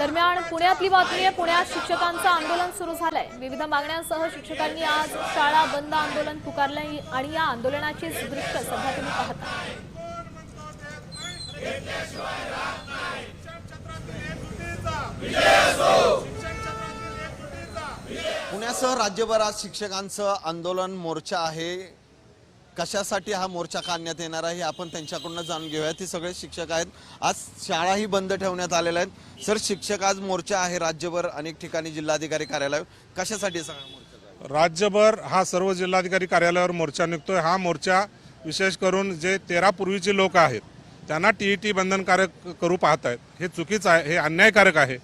दरम्यान पुण्यातली बातमी आहे पुण्यात शिक्षकांचं आंदोलन सुरू झालंय. विविध मागण्यांसह शिक्षकांनी आज शाळा बंद आंदोलन पुकारलंय आणि या आंदोलनाचीच दृश्य सध्या तुम्ही पाहता. पुण्यासह राज्यभरात शिक्षकांचं आंदोलन मोर्चा आहे. कशासाठी हा मोर्चा काढण्यात येणार आहे हे आपण त्यांच्याकडून जाणून घेऊया. ते सगळे शिक्षक आहेत. आज शाळाही बंद ठेवण्यात आलेल्या आहेत. सर शिक्षक आज मोर्चा आहे राज्यभर अनेक ठिकाणी जिल्हाधिकारी कार्यालय. कशासाठी राज्यभर हा सर्व जिल्हाधिकारी कार्यालयावर मोर्चा निघतोय. हा मोर्चा विशेष करून जे तेरा पूर्वीचे लोक आहेत त्यांना टी ई टी बंधनकारक करू पाहत आहेत. हे चुकीचं आहे हे अन्यायकारक आहे.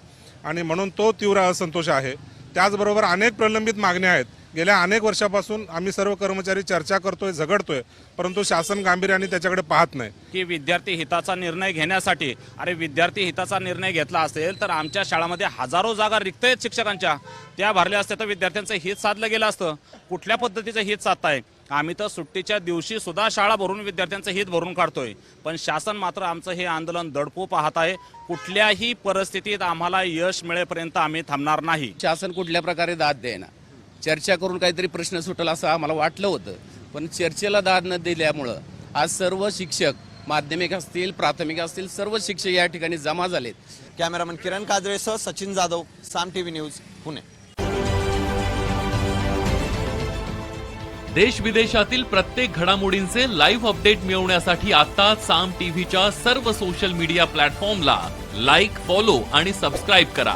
आणि म्हणून तो तीव्र असंतोष आहे. त्याचबरोबर अनेक प्रलंबित मागण्या आहेत. गेल्या अनेक वर्षापासून आम्ही सर्व कर्मचारी चर्चा करतोय झगडतोय परंतु शासन गांभीर्याने त्याच्याकडे पाहत नाही. की विद्यार्थी हिताचा निर्णय घेण्यासाठी अरे विद्यार्थी हिताचा निर्णय घेतला असेल तर आमच्या शाळामध्ये हजारो जागा रिक्त आहेत शिक्षकांच्या. त्या भरल्या असत्या तर विद्यार्थ्यांचं हित साधलं गेलं असतं. कुठल्या पद्धतीचं हित साधताय? आम्ही तर सुट्टीच्या दिवशी सुद्धा शाळा भरून विद्यार्थ्यांचं हित भरून काढतोय. पण शासन मात्र आमचं हे आंदोलन दडपू पाहत आहे. कुठल्याही परिस्थितीत आम्हाला यश मिळेपर्यंत आम्ही थांबणार नाही. शासन कुठल्या प्रकारे दाद देईना. चर्चा करून काहीतरी प्रश्न सुटेल असं आम्हाला वाटलं होतं. पण चर्चेला दाद न दिल्यामुळं आज सर्व शिक्षक माध्यमिक असतील प्राथमिक असतील सर्व शिक्षक या ठिकाणी जमा झालेत. कॅमेरामन किरण काजळेसह सचिन जाधव साम टीव्ही न्यूज पुणे. देश विदेशातील प्रत्येक घडामोडींचे लाईव्ह अपडेट मिळवण्यासाठी आता साम टीव्हीच्या सर्व सोशल मीडिया प्लॅटफॉर्मला लाईक फॉलो आणि सबस्क्राईब करा.